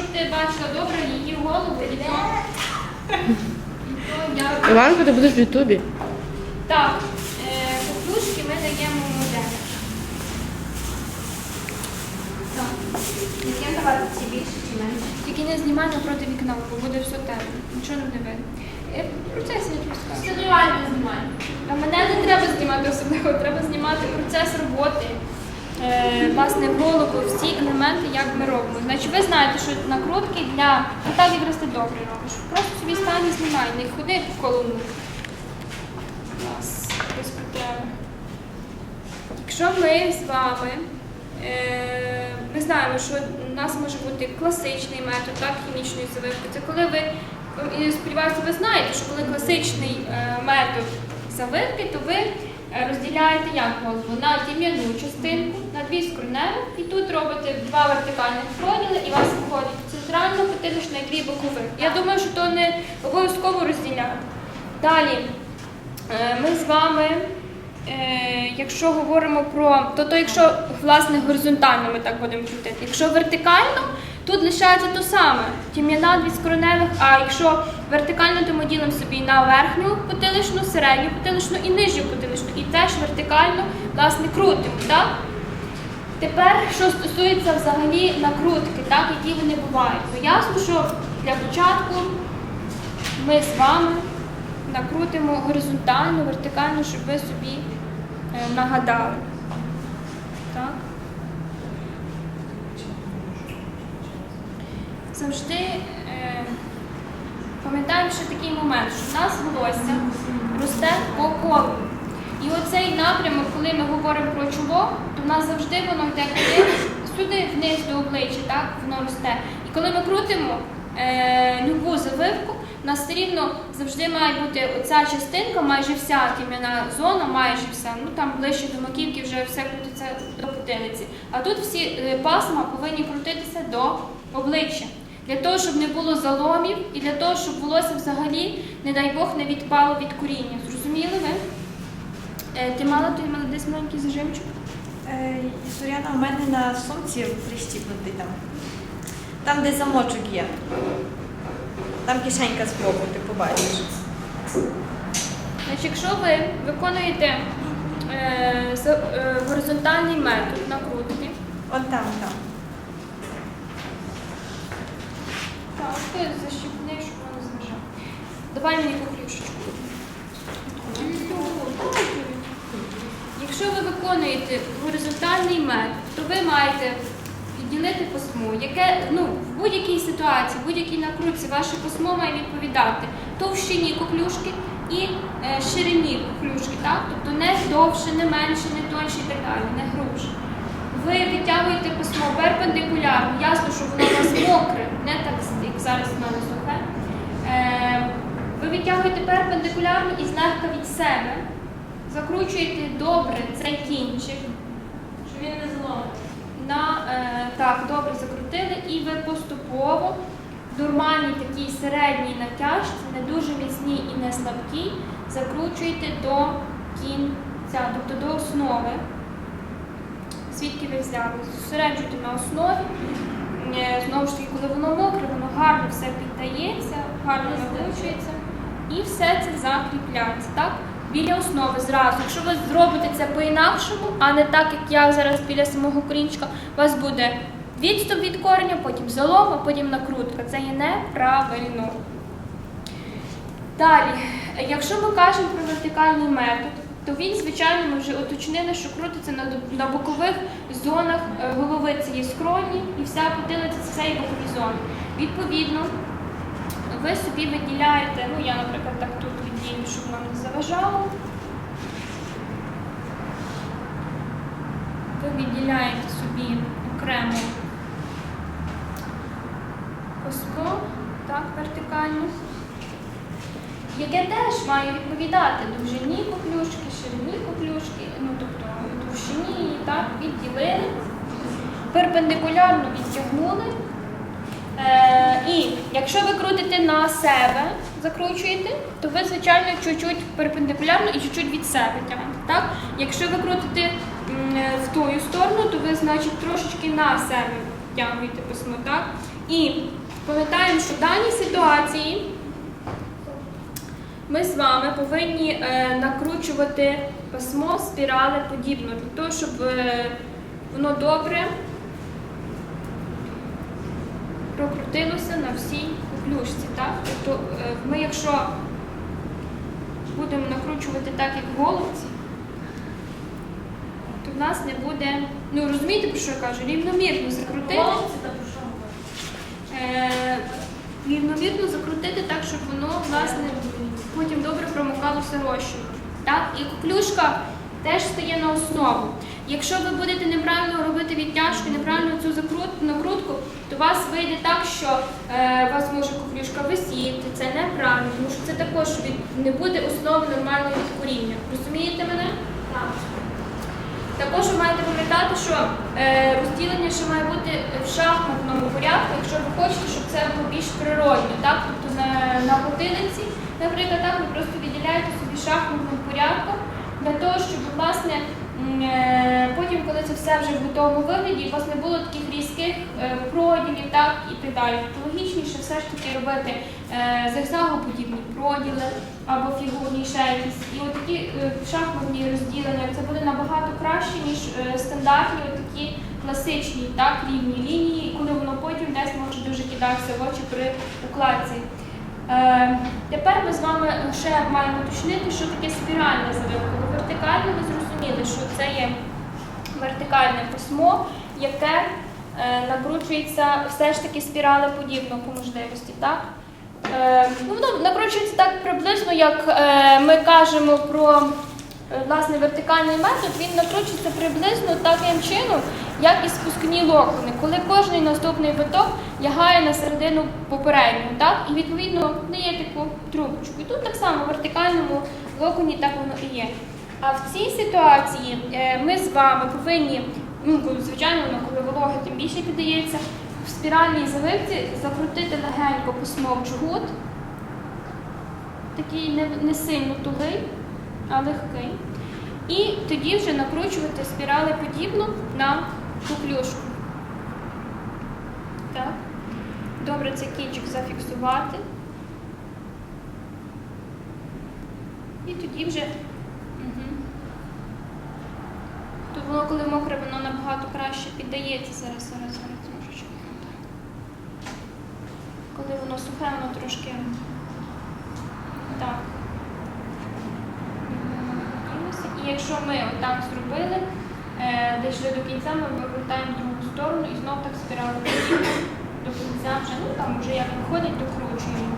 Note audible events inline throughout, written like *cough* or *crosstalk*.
щоб ти бачила добре її голову і то. І то я. Іванко, ти будеш в Ютубі. Так, е, поплюшки ми даємо модель. Так. Яке давати ці більше чи менше? Тільки не знімай напроти вікна, бо буде все темно. Нічого не видно. Е, Процес тобі скажу. Це реально знімає. А мене не треба знімати особливо, треба знімати процес роботи. Е, власне, голубу, всі елементи, як ми робимо. Значить, ви знаєте, що накрутки для так якраз ти добре робиш. Просто собі стань і знімай, не ходи в колону. Якщо ми з вами, е, ми знаємо, що у нас може бути класичний метод, так, хімічної завивки. Це коли ви, сподіваюся, ви знаєте, що коли класичний е, метод завивки, то ви розділяєте як голову на тім'яну частинку, на дві скроневі, і тут робите два вертикальних проділи, і вас виходить центрально потилична і дві бокових. Я думаю, що то не обов'язково розділяти. Далі. Е, Ми з вами, е, якщо говоримо про, то, то якщо власне горизонтально ми так будемо крутити, якщо вертикально, тут лишається то саме. Тім'яна дві скороневих, а якщо вертикально, то ми ділимо собі на верхню потиличну, середню потиличну і нижню потиличну. І теж вертикально власне крутимо. Так? Тепер, що стосується взагалі накрутки, так, які вони бувають, то ясно, що для початку ми з вами накрутимо горизонтально, вертикально, щоб ви собі е, нагадали. Так. Завжди е, пам'ятаємо ще такий момент, що в нас волосся росте по колу. І оцей напрямок, коли ми говоримо про чоло, то в нас завжди воно йде куди? Сюди вниз до обличчя, так, воно росте. І коли ми крутимо е, любу завивку, у нас все рівно завжди має бути оця частинка, майже вся тім'яна зона, майже вся, ну там ближче до маківки вже все крутиться до потилиці. А тут всі е, пасма повинні крутитися до обличчя. Для того, щоб не було заломів і для того, щоб волосся взагалі, не дай Бог, не відпало від коріння. Зрозуміли ви? Е, ти мала той мала десь маленький зажимчик? Е, Зоряна, у мене на сумці прищіпнутий там. Там, де замочок є. Там кишенька збоку, ти побачиш. Значить, якщо ви виконуєте е, за- е, горизонтальний метод накрутки, Он там, там. Так, ти защіпни, щоб воно зважав. Давай мені кухлюшечку. Якщо ви виконуєте горизонтальний метод, то ви маєте відділити пасмо, яке ну, в будь-якій ситуації, в будь-якій накрутці ваше пасмо має відповідати товщині коклюшки і е, ширині коклюшки, так? тобто не довше, не менше, не тоньше і так далі, не грубше. Ви витягуєте письмо перпендикулярно, ясно, що воно у вас мокре, не так, зараз в мене сухе. Е, ви витягуєте перпендикулярно і злегка від себе. Закручуєте добре цей кінчик. Щоб він не зломив. На, е, так, добре закрутили, і ви поступово в нормальній такій середній натяжці, не дуже міцній і не слабкій, закручуєте до кінця, тобто до основи. Звідки ви взяли? Зосереджуйте на основі. Е, Знову ж таки, коли воно мокре, воно гарно все піддається, гарно накручується і все це закріпляється. Так? Біля основи зразу. Якщо ви зробите це по-інакшому, а не так, як я зараз біля самого корінчика, у вас буде відступ від кореня, потім залом, а потім накрутка. Це є неправильно. Далі, якщо ми кажемо про вертикальний метод, то він, звичайно, ми вже уточнили, що крутиться на, на бокових зонах е, голови це є скроні і вся потилиця це все є зони. Відповідно, ви собі виділяєте, ну я, наприклад, так тут відділю, щоб нам не заважало. Ви відділяєте собі окремо пасмо, так, вертикально яке теж має відповідати довжині коклюшки, ширині коклюшки, ну тобто товщині її так відділили, перпендикулярно відтягнули. Е, і якщо ви крутите на себе, закручуєте, то ви, звичайно, чуть-чуть перпендикулярно і чуть-чуть від себе тягнете. Так? Якщо ви крутите в ту сторону, то ви, значить, трошечки на себе тягуєте письмо, так? І пам'ятаємо, що в даній ситуації ми з вами повинні е, накручувати пасмо спірали подібно, для того, щоб е, воно добре прокрутилося на всій поплюшці. Так? Тобто е, ми, якщо будемо накручувати так, як голубці, то в нас не буде. Ну розумієте, про що я кажу? Рівномірно закрутити. Рівномірно закрутити так, щоб воно власне потім добре промокалося розчином. Так? І коклюшка теж стає на основу. Якщо ви будете неправильно робити відтяжку, неправильно цю закрут- накрутку, то у вас вийде так, що е, у вас може коклюшка висіти, це неправильно, тому що це також від, не буде основи нормального відкуріння. Розумієте мене? Так. Також ви маєте пам'ятати, що е, розділення ще має бути в шахматному порядку, якщо ви хочете, щоб це було більш природно. Так? Тобто на, на годинниці, наприклад, так, ви просто відділяєте собі шахматним порядком для того, щоб власне е, потім, коли це все вже в готовому вигляді, у вас не було таких різких е, проділів так, і так далі. Логічніше все ж таки робити е, зигзагоподібні проділи або фігурні ще якісь. І отакі шахматні розділення це буде набагато краще, ніж стандартні такі класичні так, рівні лінії, коли воно потім десь може дуже кидатися в очі при укладці. Е, тепер ми з вами ще маємо уточнити, що таке спіральна завивка. Бо Вертикально ви зрозуміли, що це є вертикальне письмо, яке е, накручується все ж таки спіралеподібно по можливості. Так? Е, ну, воно накручується так приблизно, як ми кажемо про власне вертикальний метод, він накручується приблизно таким чином, як і спускні локони, коли кожний наступний виток лягає на середину попереднього, так? і відповідно дає таку трубочку. І тут так само в вертикальному локоні так воно і є. А в цій ситуації е, ми з вами повинні, ну, звичайно, воно, коли вологи тим більше піддається, в спіральній завивці закрутити легенько письмо в такий не, не сильно тугий, а легкий. І тоді вже накручувати спірали подібно на куклюшку. Так. Добре цей кінчик зафіксувати. І тоді вже. Угу. То воно, коли мокре, воно набагато краще піддається. Зараз, зараз, зараз трошечки. Коли воно сухе, воно трошки. Так. І якщо ми отак зробили, дійшли до кінця, ми вивертаємо другу сторону і знов так спірали до кінця вже, ну там вже як виходить, докручуємо.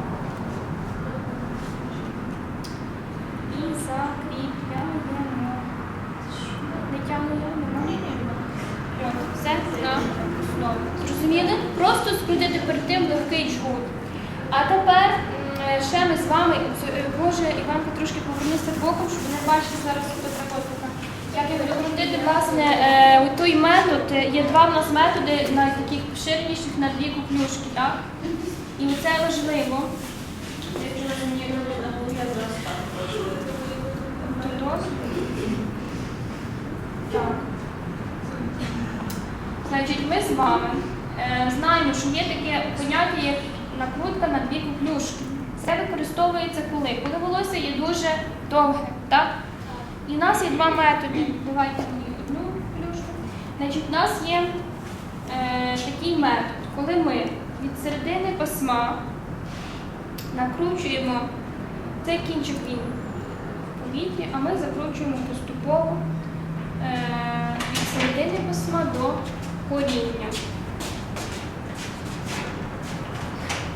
І закріпляємо. Не нема? От, все на основу. Зрозуміли? Просто скрутити перед тим легкий жгут. А тепер ще ми з вами, е, може, Іванка трошки повернися боком, щоб не бачити зараз фотографотика. Як я буду крутити, власне, е, той метод, е, є два в нас методи на таких поширеніших на дві куплюшки, так? І це важливо. Тут ось. Так. Значить, ми з вами е, знаємо, що є таке поняття, як накрутка на дві куплюшки. Це використовується коли? Коли волосся є дуже довге, так? І в нас є два методи. Давайте одну куплюшку. Значить, у нас є е, такий метод, коли ми від середини пасма накручуємо цей кінчик він повітрі, а ми закручуємо поступово е, від середини письма до коріння.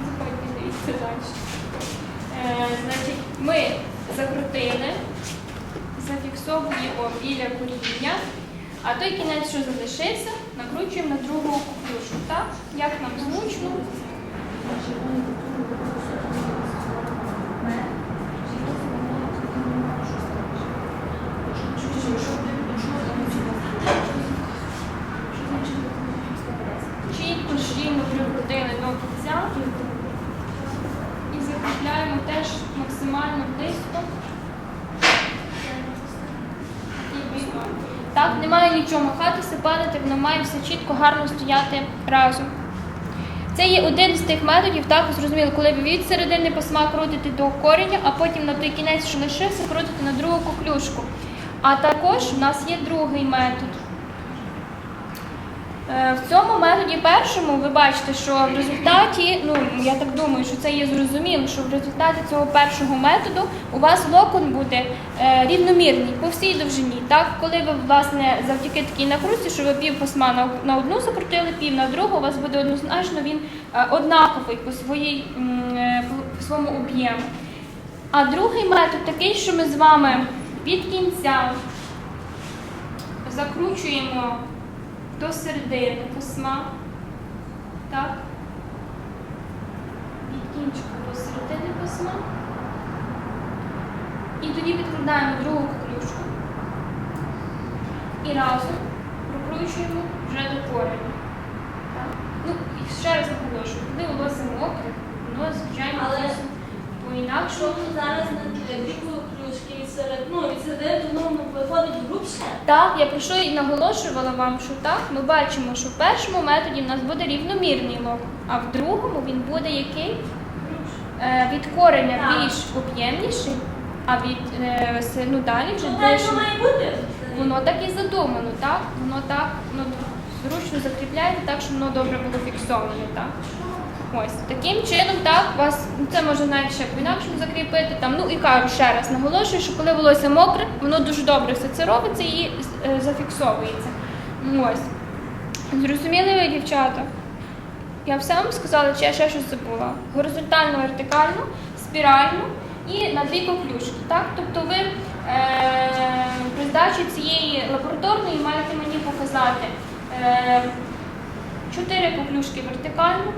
Заходьте, дивіться далі. Е, значить, ми закрутили, зафіксовуємо біля коріння, а той кінець, що залишився, накручуємо на другу куплюшку. Так? Як нам зручно. Чітко, щільно прикрутили до кінця і закріпляємо теж максимально близько. І бігом. Нічого махатися, падати, воно має все чітко, гарно стояти разом. Це є один з тих методів, так зрозуміло, коли ви від середини пасма крутите до кореня, а потім на той кінець, що лишився, крутите на другу коклюшку. А також в нас є другий метод. Е, В цьому методі першому ви бачите, що в результаті, ну я так думаю, що це є зрозуміло, що в результаті цього першого методу у вас локон буде е, рівномірний по всій довжині. Так, коли ви власне завдяки такій накрутці, що ви пів пасма на, одну закрутили, пів на другу, у вас буде однозначно він е, однаковий по своїй по своєму об'єму. А другий метод такий, що ми з вами від кінця закручуємо до середини пасма. Так. Від кінчика до середини пасма. І тоді відкладаємо другу коклюшку. І разом прокручуємо вже до кореня. Ну, і ще раз наголошую, коли волосся мокре, воно, звичайно, Але- по-інакшому. Зараз на серед, ну, від середини до новому виходить грубше, Так, я про що і наголошувала вам, що так, ми бачимо, що в першому методі в нас буде рівномірний лок, а в другому він буде який? Е, від кореня Так. більш об'ємніший, а від е, ну, далі вже так більш. має бути. Воно так і задумано, так? Воно так ну, зручно закріпляється так, щоб воно добре було фіксоване. Так? Ось таким чином, так, вас ну, це може навіть ще по-інакшому закріпити. Там, ну і кажу ще раз, наголошую, що коли волосся мокре, воно дуже добре все це робиться і е, зафіксовується. Ось. Зрозуміли ви, дівчата? Я все вам сказала, чи я ще щось забула. Горизонтально, вертикально, спірально і на дві коклюшки. Так? Тобто ви е, при здачі цієї лабораторної маєте мені показати е, чотири коклюшки вертикально,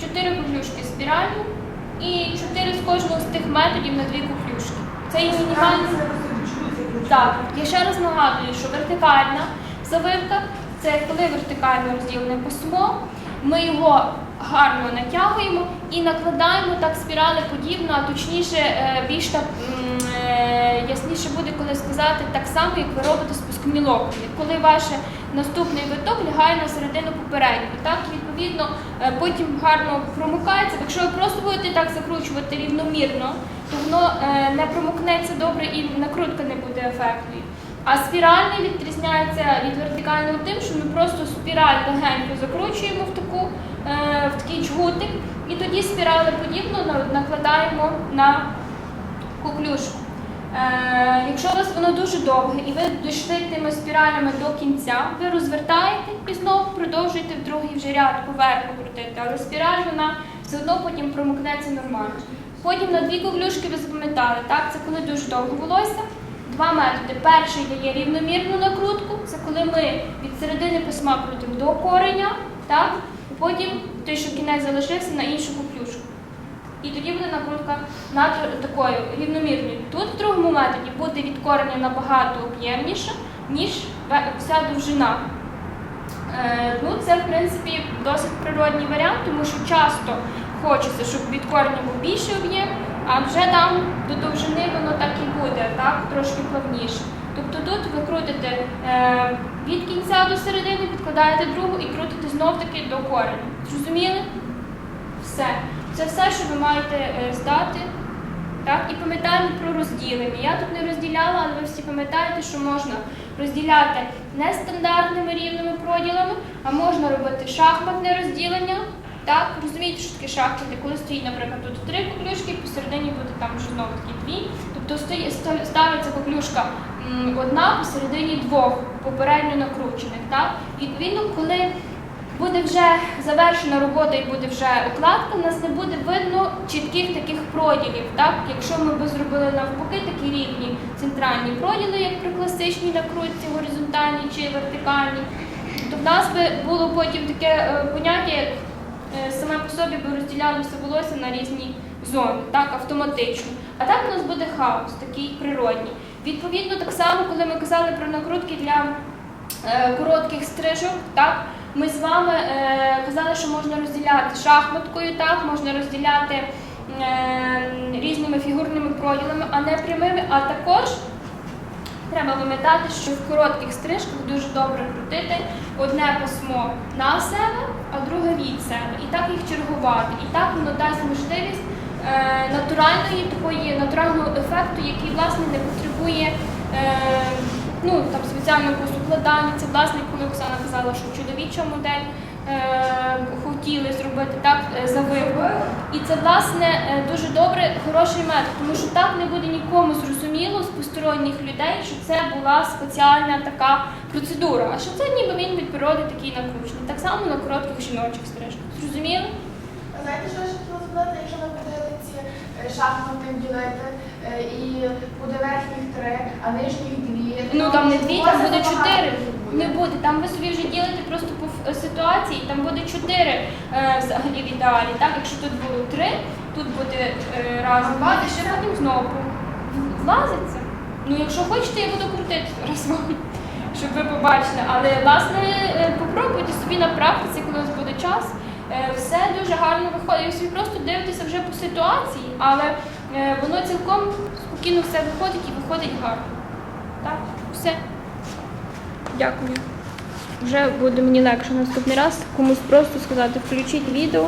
чотири коклюшки спірально і чотири з кожного з тих методів на дві коклюшки. Це є мінімальний. Так, я ще раз нагадую, що вертикальна завивка це коли вертикально розділене пасмо, ми його гарно натягуємо і накладаємо так спірали подібно, а точніше, е, більш так е, ясніше буде, коли сказати так само, як ви робите спускні локони. Коли ваш наступний виток лягає на середину попереднього. Так, відповідно, е, потім гарно промукається. Якщо ви просто будете так закручувати рівномірно, то воно е, не промокнеться добре і накрутка не буде ефектною. А спіральний відрізняється від вертикального тим, що ми просто спіраль легенько закручуємо в таку е, в такий джгутик, і тоді спірали подібно накладаємо на куклюшку. Е, якщо у вас воно дуже довге і ви дійшли тими спіралями до кінця, ви розвертаєте і знову продовжуєте в другий вже ряд поверху крутити, але спіраль вона все одно потім промокнеться нормально. Потім на дві коклюшки ви запам'ятали, так? Це коли дуже довго волосся. Два методи. Перший дає рівномірну накрутку, це коли ми від середини письма крутимо до кореня, так? Потім той, що кінець залишився на іншу коклюшку. І тоді буде накрутка над такою рівномірною. Тут в другому методі буде від кореня набагато об'ємніша, ніж вся довжина. Е, ну, це, в принципі, досить природній варіант, тому що часто хочеться, щоб від кореня був більший об'єм, а вже там до довжини воно так і буде, так, трошки плавніше. Тобто тут ви крутите е, від кінця до середини, підкладаєте другу і крутите знов-таки до кореня. Зрозуміли? Все. Це все, що ви маєте е, здати. Так? І пам'ятаємо про розділення. Я тут не розділяла, але ви всі пам'ятаєте, що можна розділяти не стандартними рівними проділами, а можна робити шахматне розділення. Так, розумієте, що таке шахмати, коли стоїть, наприклад, тут три коклюшки, посередині буде там вже знову таки дві. Тобто стоїть, ставиться коклюшка одна посередині двох попередньо накручених. Так? Відповідно, коли буде вже завершена робота і буде вже укладка, у нас не буде видно чітких таких проділів. Так? Якщо ми б зробили навпаки такі рівні центральні проділи, як при класичній накрутці, горизонтальній чи вертикальній, то в нас би було потім таке е, поняття, як е, саме по собі би розділялося волосся на різні зони, так, автоматично. А так у нас буде хаос, такий природній. Відповідно, так само, коли ми казали про накрутки для е, коротких стрижок, так, ми з вами е, казали, що можна розділяти шахматкою, так, можна розділяти е, різними фігурними проділами, а не прямими, а також треба пам'ятати, що в коротких стрижках дуже добре крутити одне пасмо на себе, а друге від себе. І так їх чергувати. І так воно дасть можливість е, натуральної такої натурального ефекту, який власне не потребує. Е, Ну, там спеціального якогось укладання. Це власне, коли Оксана казала, що чоловіча модель е, хотіли зробити так е, завивку. І це власне е, дуже добре, хороший метод, тому що так не буде нікому зрозуміло з посторонніх людей, що це була спеціальна така процедура. А що це ніби він від природи такий накручений. Так само на коротких жіночих стрижках. Зрозуміли? Знаєте, що я ще хотіла сказати, якщо ми подивитися е, шахматним ділити, і буде верхніх три, а нижніх дві. Ну там не дві, там буде чотири. Не буде. Там ви собі вже ділите просто по ситуації, там буде чотири е, взагалі в ідеалі. Так, якщо тут було три, тут буде е, раз, два, і ще потім знову влазиться. Ну, якщо хочете, я буду крутити раз вам, *laughs* щоб ви побачили. Але власне е, попробуйте собі на практиці, коли у вас буде час. Е, Все дуже гарно виходить. Ви собі просто дивитеся вже по ситуації, але е, воно цілком спокійно все виходить і виходить гарно. Так, все. Дякую. Вже буде мені легше наступний раз комусь просто сказати, включіть відео.